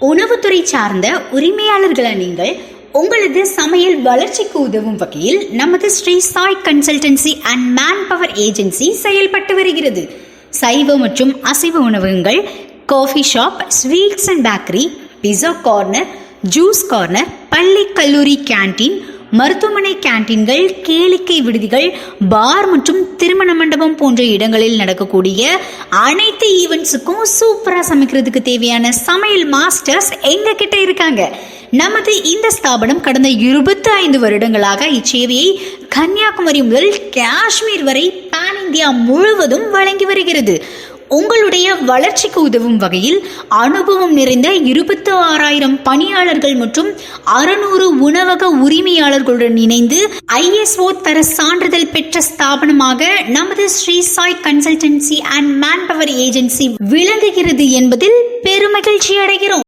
உணவுத்துறை சார்ந்த உரிமையாளர்களை நீங்கள் உங்களது சமையல் வளர்ச்சிக்கு உதவும் வகையில் நமது Shri Sai consultancy and man power agency செயல்பட்டு வருகிறது. சைவ மற்றும் அசைவ உணவகங்கள் coffee shop sweets and bakery pizza corner juice corner பள்ளி கல்லூரி கேண்டீன் மருத்துவமனை கேண்டீன்கள் கேளிக்கை விடுதிகள் பார் மற்றும் திருமண மண்டபம் போன்ற இடங்களில் நடக்கக்கூடிய அனைத்து ஈவெண்ட்ஸுக்கும் சூப்பராக சமைக்கிறதுக்கு தேவையான சமையல் மாஸ்டர்ஸ் எங்க கிட்ட இருக்காங்க. நமது இந்த ஸ்தாபனம் கடந்த இருபத்தி ஐந்து வருடங்களாக இச்சேவையை கன்னியாகுமரி முதல் காஷ்மீர் வரை பேன் இந்தியா முழுவதும் வழங்கி வருகிறது. உங்களுடைய வளர்ச்சிக்கு உதவும் வகையில் அனுபவம் நிறைந்த இருபத்தி ஆறாயிரம் பணியாளர்கள் மற்றும் அறுநூறு உணவக உரிமையாளர்களுடன் இணைந்து ஐஎஸ்ஓ தர சான்றிதழ் பெற்ற ஸ்தாபனமாக நமது Shri Sai consultancy and manpower agency விளங்குகிறது என்பதில் பெருமகிழ்ச்சி அடைகிறோம்